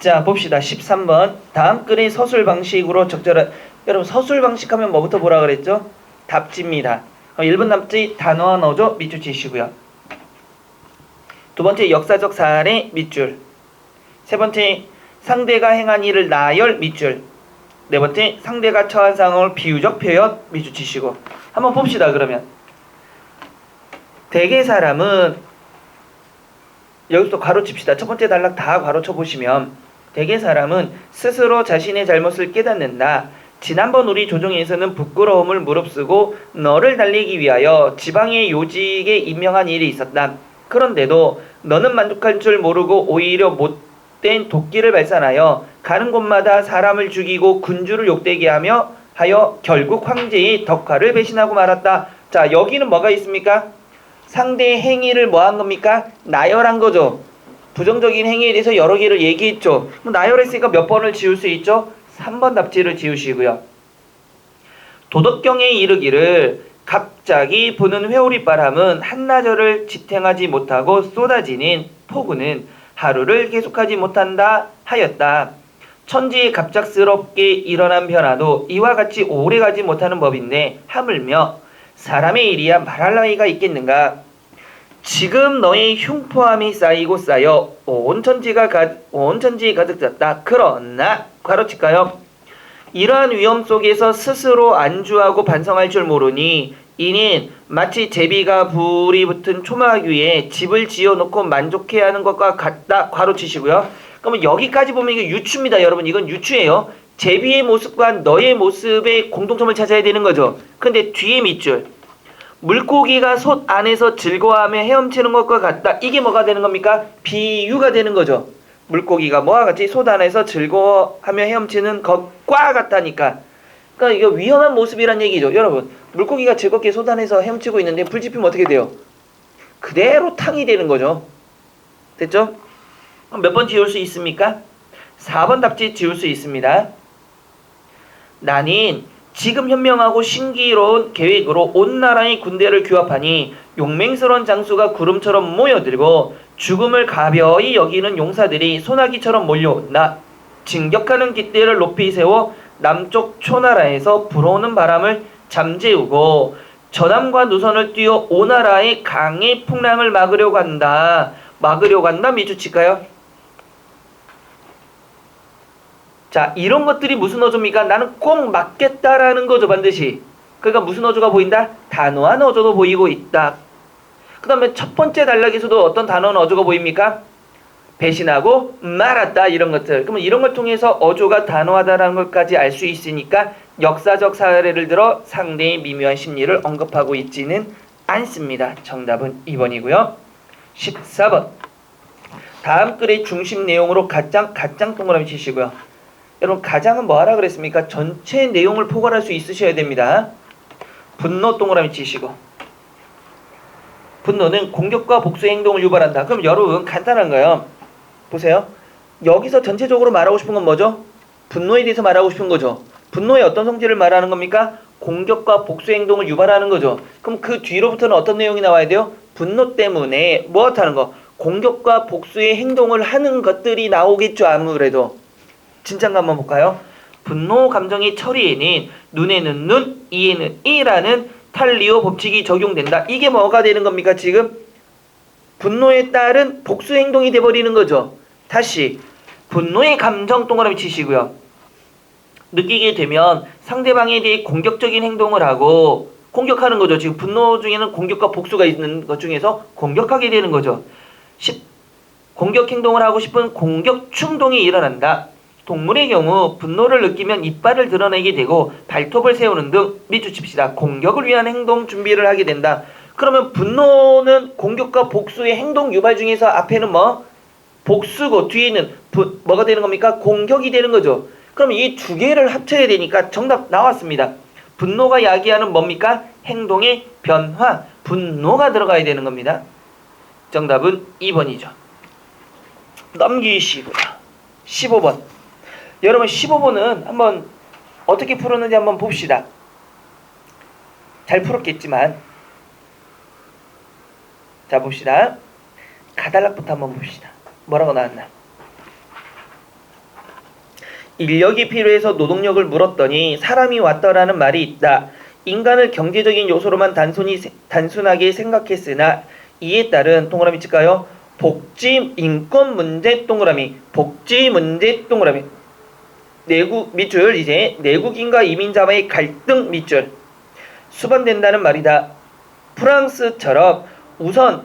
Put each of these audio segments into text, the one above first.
자 봅시다. 13번. 다음 글의 서술 방식으로 적절한 여러분 서술 방식 하면 뭐부터 보라 그랬죠? 답지입니다. 그럼 1번 답지 단어와 어조 밑줄 치시고요. 두 번째 역사적 사례 밑줄. 세 번째 상대가 행한 일을 나열 밑줄. 네 번째 상대가 처한 상황을 비유적 표현 밑줄 치시고. 한번 봅시다 그러면. 대개 사람은 여기서 가로칩시다. 첫 번째 단락 다 가로쳐 보시면 대개 사람은 스스로 자신의 잘못을 깨닫는다. 지난번 우리 조정에서는 부끄러움을 무릅쓰고 너를 달리기 위하여 지방의 요직에 임명한 일이 있었다. 그런데도 너는 만족할 줄 모르고 오히려 못된 도끼를 발산하여 가는 곳마다 사람을 죽이고 군주를 욕되게 하며 하여 결국 황제의 덕화를 배신하고 말았다. 자 여기는 뭐가 있습니까? 상대의 행위를 뭐한 겁니까? 나열한 거죠. 부정적인 행위에 대해서 여러 개를 얘기했죠. 그럼 나열했으니까 몇 번을 지울 수 있죠? 3번 답지를 지우시고요. 도덕경에 이르기를 갑자기 부는 회오리 바람은 한나절을 지탱하지 못하고 쏟아지는 폭우는 하루를 계속하지 못한다 하였다. 천지에 갑작스럽게 일어난 변화도 이와 같이 오래가지 못하는 법인데 하물며 사람의 일이야 말할 나위가 있겠는가? 지금 너의 흉포함이 쌓이고 쌓여 온 천지가 가, 온 천지에 가득 찼다. 그러나 가로칠까요? 이러한 위험 속에서 스스로 안주하고 반성할 줄 모르니 이는 마치 제비가 불이 붙은 초막 위에 집을 지어놓고 만족해야 하는 것과 같다. 괄호치시고요. 그러면 여기까지 보면 이게 유추입니다. 여러분 이건 유추예요. 제비의 모습과 너의 모습의 공통점을 찾아야 되는 거죠. 근데 뒤에 밑줄 물고기가 솥 안에서 즐거워하며 헤엄치는 것과 같다. 이게 뭐가 되는 겁니까? 비유가 되는 거죠. 물고기가 뭐와 같이 솥 안에서 즐거워하며 헤엄치는 것과 같다니까. 그러니까 이게 위험한 모습이란 얘기죠. 여러분, 물고기가 즐겁게 솥 안에서 헤엄치고 있는데 불 지피면 어떻게 돼요? 그대로 탕이 되는 거죠. 됐죠? 몇 번 지울 수 있습니까? 4번 답지 지울 수 있습니다. 나는 지금 현명하고 신기로운 계획으로 온 나라의 군대를 규합하니 용맹스러운 장수가 구름처럼 모여들고 죽음을 가벼이 여기는 용사들이 소나기처럼 몰려온다. 진격하는 깃대를 높이 세워 남쪽 초나라에서 불어오는 바람을 잠재우고 저남과 누선을 띄워 오나라의 강의 풍랑을 막으려고 한다. 막으려고 한다. 미주칠까요? 자, 이런 것들이 무슨 어조입니까? 나는 꼭 맞겠다라는 거죠, 반드시. 그러니까 무슨 어조가 보인다? 단호한 어조도 보이고 있다. 그 다음에 첫 번째 단락에서도 어떤 단어는 어조가 보입니까? 배신하고 말았다 이런 것들. 그러면 이런 걸 통해서 어조가 단호하다라는 것까지 알 수 있으니까 역사적 사례를 들어 상대의 미묘한 심리를 언급하고 있지는 않습니다. 정답은 2번이고요. 14번. 다음 글의 중심 내용으로 가장 가장 동그라미 치시고요. 여러분 가장은 뭐하라 그랬습니까? 전체 내용을 포괄할 수 있으셔야 됩니다. 분노 동그라미 치시고 분노는 공격과 복수 행동을 유발한다. 그럼 여러분 간단한 거예요. 보세요. 여기서 전체적으로 말하고 싶은 건 뭐죠? 분노에 대해서 말하고 싶은 거죠. 분노의 어떤 성질을 말하는 겁니까? 공격과 복수 행동을 유발하는 거죠. 그럼 그 뒤로부터는 어떤 내용이 나와야 돼요? 분노 때문에 무엇 하는 거? 공격과 복수의 행동을 하는 것들이 나오겠죠. 아무래도. 진짠 거 한번 볼까요? 분노 감정의 처리에는 눈에는 눈, 이에는 이라는 탈리오 법칙이 적용된다. 이게 뭐가 되는 겁니까? 지금 분노에 따른 복수 행동이 돼버리는 거죠. 다시 분노의 감정 동그라미 치시고요. 느끼게 되면 상대방에 대해 공격적인 행동을 하고 공격하는 거죠. 지금 분노 중에는 공격과 복수가 있는 것 중에서 공격하게 되는 거죠. 10. 공격 행동을 하고 싶은 공격 충동이 일어난다. 동물의 경우 분노를 느끼면 이빨을 드러내게 되고 발톱을 세우는 등 밑줄칩시다. 공격을 위한 행동 준비를 하게 된다. 그러면 분노는 공격과 복수의 행동 유발 중에서 앞에는 뭐 복수고 뒤에는 부, 뭐가 되는 겁니까? 공격이 되는 거죠. 그럼 이 두 개를 합쳐야 되니까 정답 나왔습니다. 분노가 야기하는 뭡니까? 행동의 변화, 분노가 들어가야 되는 겁니다. 정답은 2번이죠. 넘기시고요. 15번. 여러분 15번은 한번 어떻게 풀었는지 한번 봅시다. 잘 풀었겠지만 자 봅시다. 가달락부터 한번 봅시다. 뭐라고 나왔나? 인력이 필요해서 노동력을 물었더니 사람이 왔더라는 말이 있다. 인간을 경제적인 요소로만 단순히 세- 단순하게 생각했으나 이에 따른 동그라미 칠까요? 복지 인권 문제 동그라미 복지 문제 동그라미 내국 밑줄 이제 내국인과 이민자와의 갈등 밑줄 수반된다는 말이다. 프랑스처럼 우선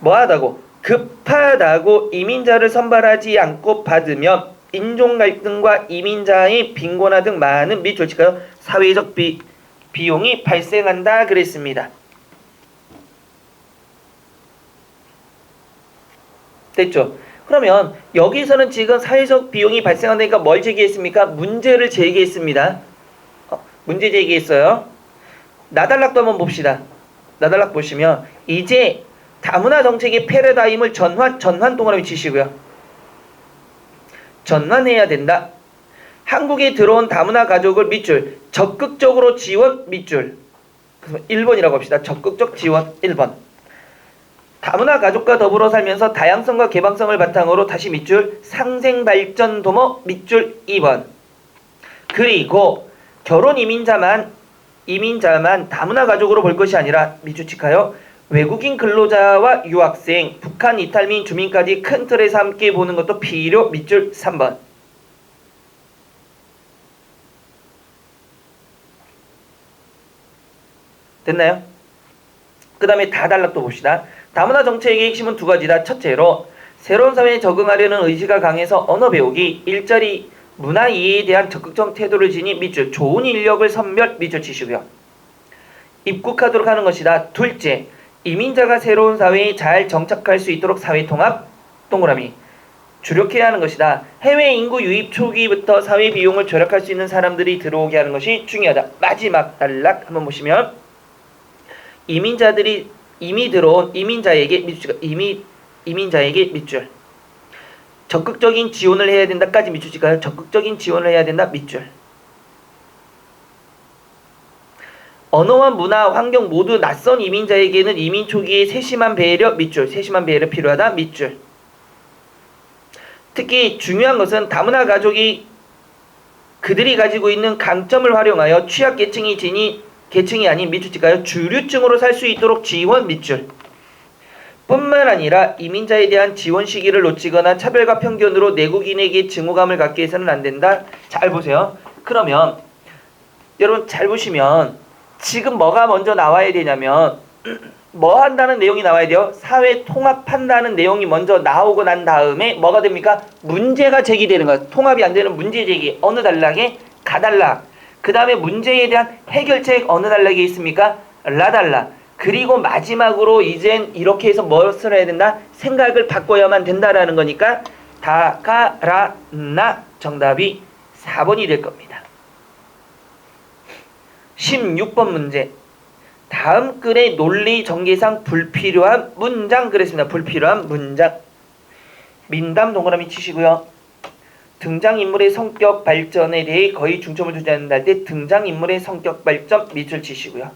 뭐하다고 급하다고 이민자를 선발하지 않고 받으면 인종 갈등과 이민자의 빈곤화 등 많은 칠까요? 사회적 비, 비용이 발생한다 그랬습니다. 됐죠? 그러면 여기서는 지금 사회적 비용이 발생한다니까 뭘 제기했습니까? 문제를 제기했습니다. 어, 문제 제기했어요. 나달락도 한번 봅시다. 나달락 보시면 이제 다문화 정책의 패러다임을 전환 전환 동그라미 치시고요. 전환해야 된다. 한국에 들어온 다문화 가족을 밑줄 적극적으로 지원 밑줄 그래서 1번이라고 합시다. 적극적 지원 1번. 다문화 가족과 더불어 살면서 다양성과 개방성을 바탕으로 다시 밑줄 상생 발전 도모 밑줄 2번. 그리고 결혼 이민자만 이민자만 다문화 가족으로 볼 것이 아니라 밑줄 칠까요? 외국인 근로자와 유학생, 북한 이탈민 주민까지 큰 틀에서 함께 보는 것도 필요 밑줄 3번. 됐나요? 그 다음에 다달락도 봅시다. 다문화 정책의 핵심은 두 가지다. 첫째로 새로운 사회에 적응하려는 의지가 강해서 언어 배우기, 일자리, 문화 이해에 대한 적극적 태도를 지니 밑줄 좋은 인력을 선별 밑줄 치시고요. 입국하도록 하는 것이다. 둘째, 이민자가 새로운 사회에 잘 정착할 수 있도록 사회 통합 동그라미 주력해야 하는 것이다. 해외 인구 유입 초기부터 사회 비용을 절약할 수 있는 사람들이 들어오게 하는 것이 중요하다. 마지막 단락 한번 보시면 이민자들이 이미 들어온 이민자에게 밑줄 이미 이민자에게 밑줄 적극적인 지원을 해야 된다까지 밑줄 찍어요. 적극적인 지원을 해야 된다 밑줄. 언어와 문화, 환경 모두 낯선 이민자에게는 이민 초기에 세심한 배려 밑줄, 세심한 배려 필요하다 밑줄. 특히 중요한 것은 다문화 가족이 그들이 가지고 있는 강점을 활용하여 취약 계층이 지니 계층이 아닌 밑줄 찍어요. 주류층으로 살 수 있도록 지원 밑줄. 뿐만 아니라 이민자에 대한 지원 시기를 놓치거나 차별과 편견으로 내국인에게 증오감을 갖게 해서는 안 된다. 잘 보세요. 그러면 여러분 잘 보시면 지금 뭐가 먼저 나와야 되냐면 뭐 한다는 내용이 나와야 돼요. 사회 통합한다는 내용이 먼저 나오고 난 다음에 뭐가 됩니까? 문제가 제기되는 거예요. 통합이 안 되는 문제 제기. 어느 단락에 가달락. 그 다음에 문제에 대한 해결책 어느 단락에 있습니까? 라달락. 그리고 마지막으로 이젠 이렇게 해서 무엇을 해야 된다? 생각을 바꿔야만 된다라는 거니까 다가라나 정답이 4번이 될 겁니다. 16번 문제. 다음 글의 논리 전개상 불필요한 문장 그랬습니다. 불필요한 문장. 민담 동그라미 치시고요. 등장인물의 성격 발전에 대해 거의 중점을 두지 않는다 할때 등장인물의 성격 발전 밑줄 치시고요.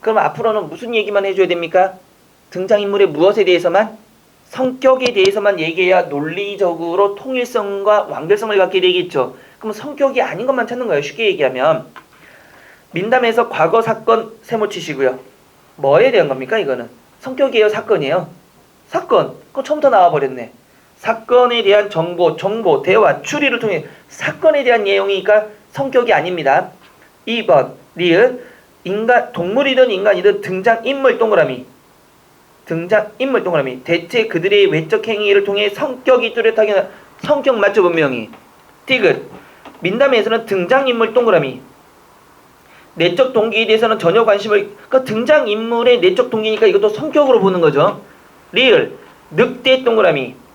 그럼 앞으로는 무슨 얘기만 해줘야 됩니까? 등장인물의 무엇에 대해서만? 성격에 대해서만 얘기해야 논리적으로 통일성과 완결성을 갖게 되겠죠. 그럼 성격이 아닌 것만 찾는 거예요. 쉽게 얘기하면. 민담에서 과거 사건 세모 치시고요. 뭐에 대한 겁니까 이거는? 성격이에요 사건이에요? 사건. 그거 처음부터 나와버렸네. 사건에 대한 정보, 정보, 대화, 추리를 통해 사건에 대한 내용이니까 성격이 아닙니다. 2번 리은 인간 동물이든 인간이든 등장 인물 동그라미. 등장 인물 동그라미. 대체 그들의 외적 행위를 통해 성격이 뚜렷하게 나- 성격 맞죠 분명히 디귿. 민담에서는 등장 인물 동그라미. 내적 동기에 대해서는 전혀 관심을 그러니까 등장 인물의 내적 동기니까 이것도 성격으로 보는 거죠. 리을. 늑대 동그라미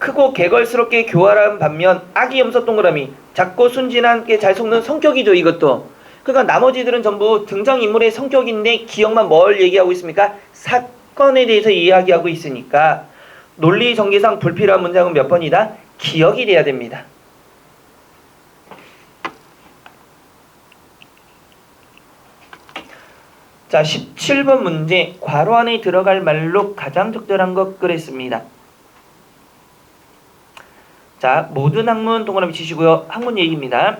크고 개걸스럽게 교활한 반면 아기 염소 동그라미 작고 순진하게 잘 속는 성격이죠 이것도. 그러니까 나머지들은 전부 등장 인물의 성격인데 기억만 뭘 얘기하고 있습니까? 사건에 대해서 이야기하고 있으니까 논리 전개상 불필요한 문장은 몇 번이다? 기억이 돼야 됩니다. 자, 17번 문제. 괄호 안에 들어갈 말로 가장 적절한 것 그랬습니다. 자, 모든 학문 동그라미 치시고요. 학문 얘기입니다.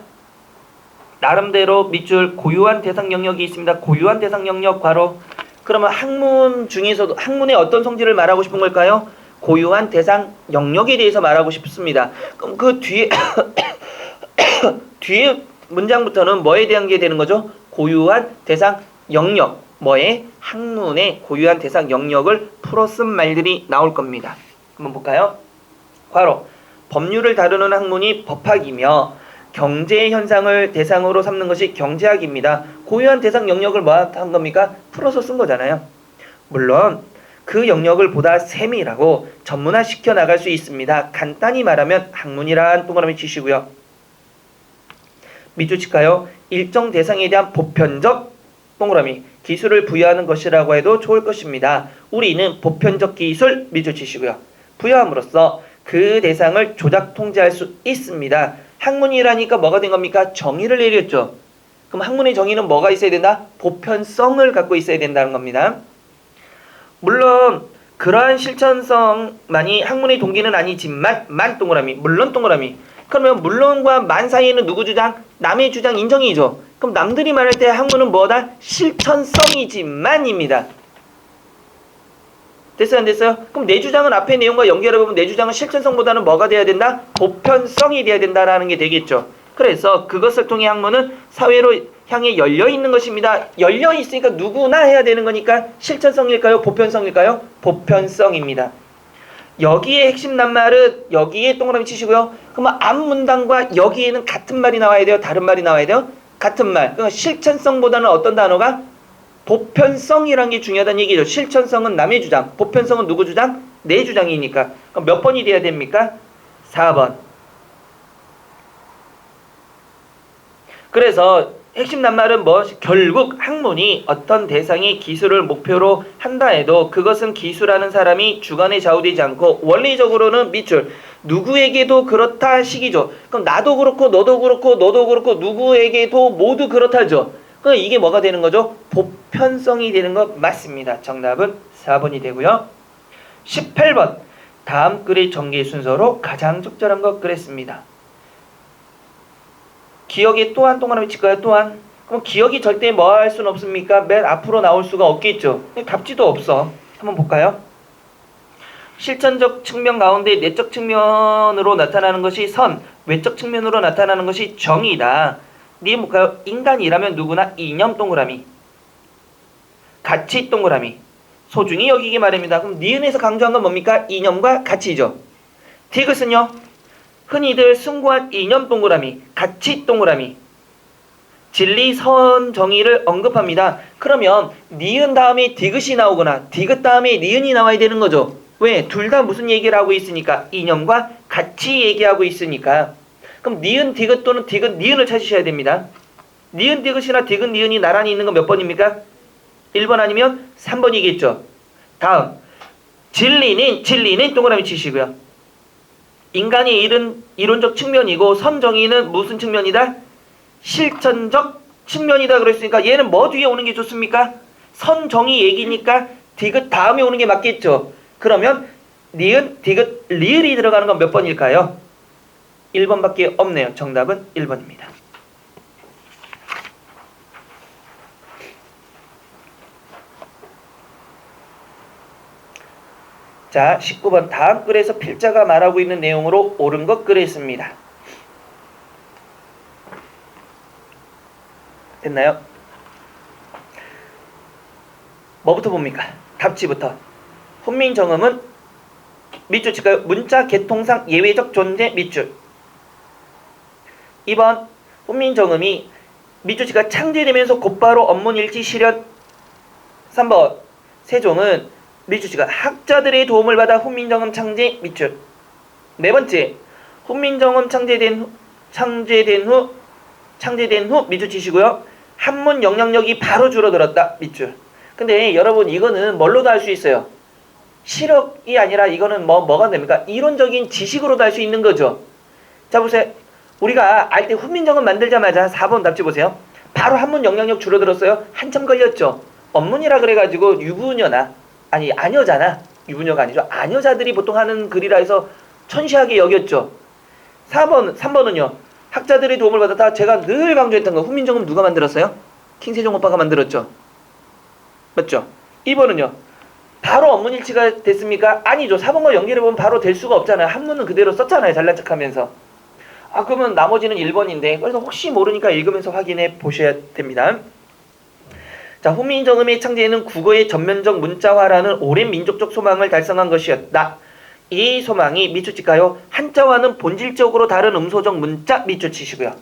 나름대로 밑줄 고유한 대상 영역이 있습니다. 고유한 대상 영역 괄호. 그러면 학문 중에서도 학문의 어떤 성질을 말하고 싶은 걸까요? 고유한 대상 영역에 대해서 말하고 싶습니다. 그럼 그 뒤에 뒤에 문장부터는 뭐에 대한 게 되는 거죠? 고유한 대상 영역. 뭐에 학문의 고유한 대상 영역을 풀어 쓴 말들이 나올 겁니다. 한번 볼까요? 괄호 법률을 다루는 학문이 법학이며 경제 현상을 대상으로 삼는 것이 경제학입니다. 고유한 대상 영역을 뭐 한 겁니까? 풀어서 쓴 거잖아요. 물론 그 영역을 보다 세밀하고 전문화 시켜 나갈 수 있습니다. 간단히 말하면 학문이란 동그라미 치시고요. 칠까요? 일정 대상에 대한 보편적 동그라미 기술을 부여하는 것이라고 해도 좋을 것입니다. 우리는 보편적 기술 밑줄 치시고요. 부여함으로써 그 대상을 조작 통제할 수 있습니다. 학문이라니까 뭐가 된 겁니까? 정의를 내렸죠. 그럼 학문의 정의는 뭐가 있어야 된다? 보편성을 갖고 있어야 된다는 겁니다. 물론 그러한 실천성만이 학문의 동기는 아니지만 만 동그라미 물론 동그라미 그러면 물론과 만 사이에는 누구 주장? 남의 주장 인정이죠. 그럼 남들이 말할 때 학문은 뭐다? 실천성이지만입니다. 됐어요 안 됐어요? 그럼 내 주장은 앞에 내용과 연결해보면 내 주장은 실천성보다는 뭐가 돼야 된다? 보편성이 돼야 된다라는 게 되겠죠. 그래서 그것을 통해 학문은 사회로 향해 열려 있는 것입니다. 열려 있으니까 누구나 해야 되는 거니까 실천성일까요? 보편성일까요? 보편성입니다. 여기에 핵심 낱말은 여기에 동그라미 치시고요. 그러면 앞 문단과 여기에는 같은 말이 나와야 돼요? 다른 말이 나와야 돼요? 같은 말. 그러니까 실천성보다는 어떤 단어가 보편성이란 게 중요하다는 얘기죠. 실천성은 남의 주장, 보편성은 누구 주장? 내 주장이니까. 그럼 몇 번이 돼야 됩니까? 4번. 그래서 핵심 낱말은 뭐 결국 학문이 어떤 대상의 기술을 목표로 한다 해도 그것은 기술하는 사람이 주관에 좌우되지 않고 원리적으로는 밑줄 누구에게도 그렇다 식이죠. 그럼 나도 그렇고 너도 그렇고 너도 그렇고 누구에게도 모두 그렇다죠. 그럼 이게 뭐가 되는 거죠? 보편성이 되는 것 맞습니다. 정답은 4번이 되고요. 18번 다음 글의 전개 순서로 가장 적절한 것 그랬습니다. 기억에 또한 동그라미 칠까요? 또한 그럼 기억이 절대 뭐 할 수는 없습니까? 맨 앞으로 나올 수가 없겠죠. 답지도 없어. 한번 볼까요? 실천적 측면 가운데 내적 측면으로 나타나는 것이 선, 외적 측면으로 나타나는 것이 정이다. 니 볼까요? 인간이라면 누구나 이념 동그라미, 가치 동그라미, 소중히 여기기 말입니다. 그럼 니은에서 강조한 건 뭡니까? 이념과 가치죠. 디귿은요? 흔히들 숭고한 이념 동그라미, 가치 동그라미, 진리, 선, 정의를 언급합니다. 그러면 니은 다음에 디귿이 나오거나 디귿 다음에 니은이 나와야 되는 거죠. 왜? 둘 다 무슨 얘기를 하고 있으니까 이념과 같이 얘기하고 있으니까 그럼 니은 디귿 또는 디귿 니은을 찾으셔야 됩니다. 니은 디귿이나 디귿 니은이 나란히 있는 건 몇 번입니까? 1번 아니면 3번이겠죠. 다음 진리는 진리는 동그라미 치시고요. 인간이 이른 이론적 측면이고 선정의는 무슨 측면이다? 실천적 측면이다 그랬으니까 얘는 뭐 뒤에 오는 게 좋습니까? 선정의 얘기니까 디귿 다음에 오는 게 맞겠죠. 그러면 니은, 디귿, 리을이 들어가는 건 몇 번일까요? 1번밖에 없네요. 정답은 1번입니다. 자, 19번 다음 글에서 필자가 말하고 있는 내용으로 옳은 것 그랬습니다. 됐나요? 뭐부터 봅니까? 답지부터. 훈민정음은 밑줄 칠까요? 문자 개통상 예외적 존재 밑줄. 2번 훈민정음이 칠까 창제되면서 곧바로 업문일치 실현. 3번 세종은 칠까 학자들의 도움을 받아 훈민정음 창제 밑줄. 네 번째 훈민정음 창제된 후, 창제된 후 창제된 후 치시고요. 한문 영향력이 바로 줄어들었다 밑줄. 근데 여러분 이거는 뭘로도 할 수 있어요. 실력이 아니라 이거는 뭐 뭐가 됩니까? 이론적인 지식으로도 할 수 있는 거죠. 자 보세요. 우리가 알 때 훈민정음 만들자마자 4번 답지 보세요. 바로 한문 영향력 줄어들었어요. 한참 걸렸죠. 업문이라 그래가지고 유부녀나 아니 아녀잖아. 유부녀가 아니죠. 아녀자들이 보통 하는 글이라 해서 천시하게 여겼죠. 4번, 3번은요. 학자들의 도움을 받았다. 제가 늘 강조했던 거. 훈민정음 누가 만들었어요? 킹세종 오빠가 만들었죠. 맞죠? 2번은요. 바로 업문일치가 됐습니까? 아니죠. 4번과 연결해보면 바로 될 수가 없잖아요. 한문은 그대로 썼잖아요. 잘난 척하면서. 아 그러면 나머지는 1번인데 그래서 혹시 모르니까 읽으면서 확인해 보셔야 됩니다. 자, 훈민정음의 창제에는 국어의 전면적 문자화라는 오랜 민족적 소망을 달성한 것이었다. 이 소망이 밑줄 칠까요? 한자와는 본질적으로 다른 음소적 문자 밑줄 치시고요.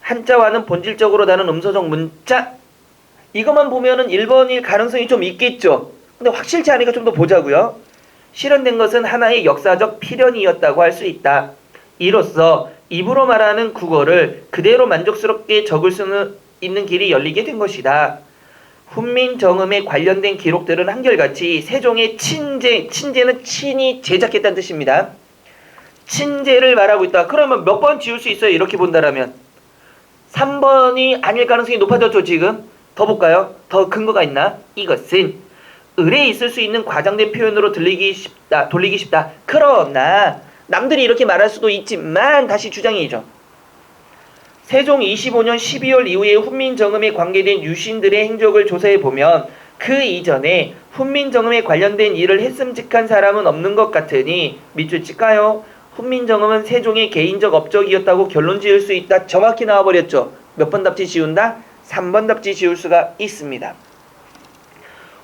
한자와는 본질적으로 다른 음소적 문자 이것만 보면은 1번일 가능성이 좀 있겠죠. 근데 확실치 않으니까 좀 더 보자고요. 실현된 것은 하나의 역사적 필연이었다고 할 수 있다. 이로써 입으로 말하는 국어를 그대로 만족스럽게 적을 수는 있는 길이 열리게 된 것이다. 훈민정음에 관련된 기록들은 한결같이 세종의 친제, 친제는 친이 제작했다는 뜻입니다. 친제를 말하고 있다. 그러면 몇 번 지울 수 있어요? 이렇게 본다라면 3번이 아닐 가능성이 높아졌죠, 지금? 더 볼까요? 더 근거가 있나? 이것은 을에 있을 수 있는 과장된 표현으로 들리기 쉽다, 돌리기 쉽다. 그러나 남들이 이렇게 말할 수도 있지만 다시 주장이죠. 세종 25년 12월 이후에 훈민정음에 관계된 유신들의 행적을 조사해 보면 그 이전에 훈민정음에 관련된 일을 했음직한 사람은 없는 것 같으니 밑줄 칠까요? 훈민정음은 세종의 개인적 업적이었다고 결론 지을 수 있다. 정확히 나와버렸죠. 몇 번 답지 지운다? 3번 답지 지울 수가 있습니다.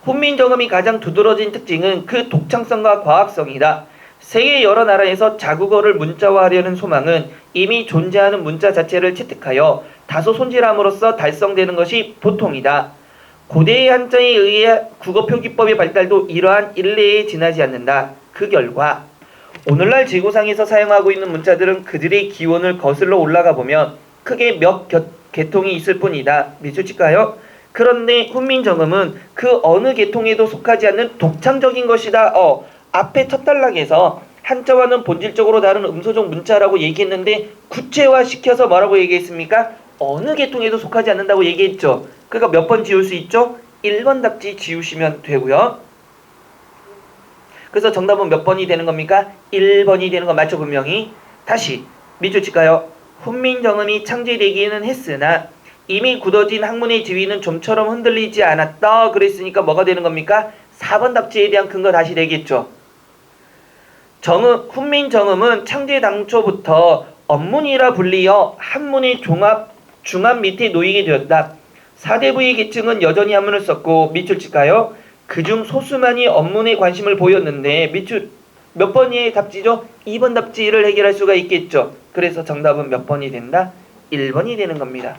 훈민정음이 가장 두드러진 특징은 그 독창성과 과학성이다. 세계 여러 나라에서 자국어를 문자화하려는 소망은 이미 존재하는 문자 자체를 채택하여 다소 손질함으로써 달성되는 것이 보통이다. 고대의 한자에 의해 국어 표기법의 발달도 이러한 일례에 지나지 않는다. 그 결과 오늘날 지구상에서 사용하고 있는 문자들은 그들의 기원을 거슬러 올라가 보면 크게 몇 겨- 계통이 있을 뿐이다. 칠까요? 그런데 훈민정음은 그 어느 계통에도 속하지 않는 독창적인 것이다. 어, 앞에 첫 단락에서 한자와는 본질적으로 다른 음소적 문자라고 얘기했는데 구체화 시켜서 뭐라고 얘기했습니까? 어느 계통에도 속하지 않는다고 얘기했죠. 그러니까 몇 번 지울 수 있죠? 1번 답지 지우시면 되고요. 그래서 정답은 몇 번이 되는 겁니까? 1번이 되는 거 맞죠 분명히? 다시 밑줄 칠까요? 훈민정음이 창제되기는 했으나 이미 굳어진 학문의 지위는 좀처럼 흔들리지 않았다 그랬으니까 뭐가 되는 겁니까? 4번 답지에 대한 근거 다시 되겠죠. 정음, 훈민정음은 창제 당초부터 언문이라 불리어 한문의 종합, 중합 밑에 놓이게 되었다. 사대부의 계층은 여전히 한문을 썼고 밑줄 칠까요? 그중 소수만이 언문에 관심을 보였는데 밑줄 몇 번의 답지죠? 2번 답지를 해결할 수가 있겠죠. 그래서 정답은 몇 번이 된다? 1번이 되는 겁니다.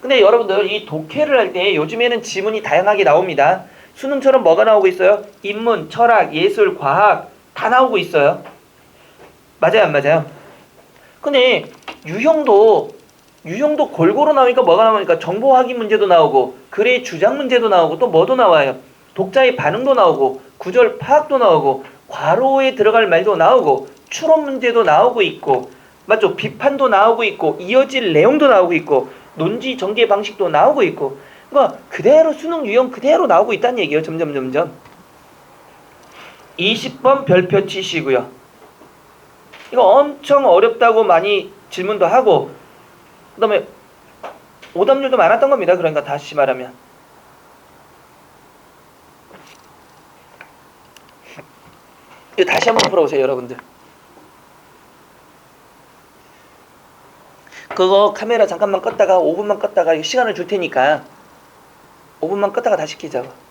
근데 여러분들 이 독해를 할 때 요즘에는 지문이 다양하게 나옵니다. 수능처럼 뭐가 나오고 있어요? 인문, 철학, 예술, 과학 다 나오고 있어요. 맞아요, 안 맞아요? 근데 유형도 유형도 골고루 나오니까 뭐가 나오니까 정보 확인 문제도 나오고 글의 주장 문제도 나오고 또 뭐도 나와요. 독자의 반응도 나오고 구절 파악도 나오고 괄호에 들어갈 말도 나오고 추론 문제도 나오고 있고 맞죠? 비판도 나오고 있고 이어질 내용도 나오고 있고 논지 전개 방식도 나오고 있고 그러니까 그대로 수능 유형 그대로 나오고 있다는 얘기예요. 점점 점점. 20번 별표 치시고요. 이거 엄청 어렵다고 많이 질문도 하고 그 다음에 오답률도 많았던 겁니다. 그러니까 다시 말하면 이거 다시 한번 풀어보세요, 여러분들. 그거 카메라 잠깐만 껐다가 5분만 껐다가 시간을 줄 테니까 5분만 껐다가 다시 키자고.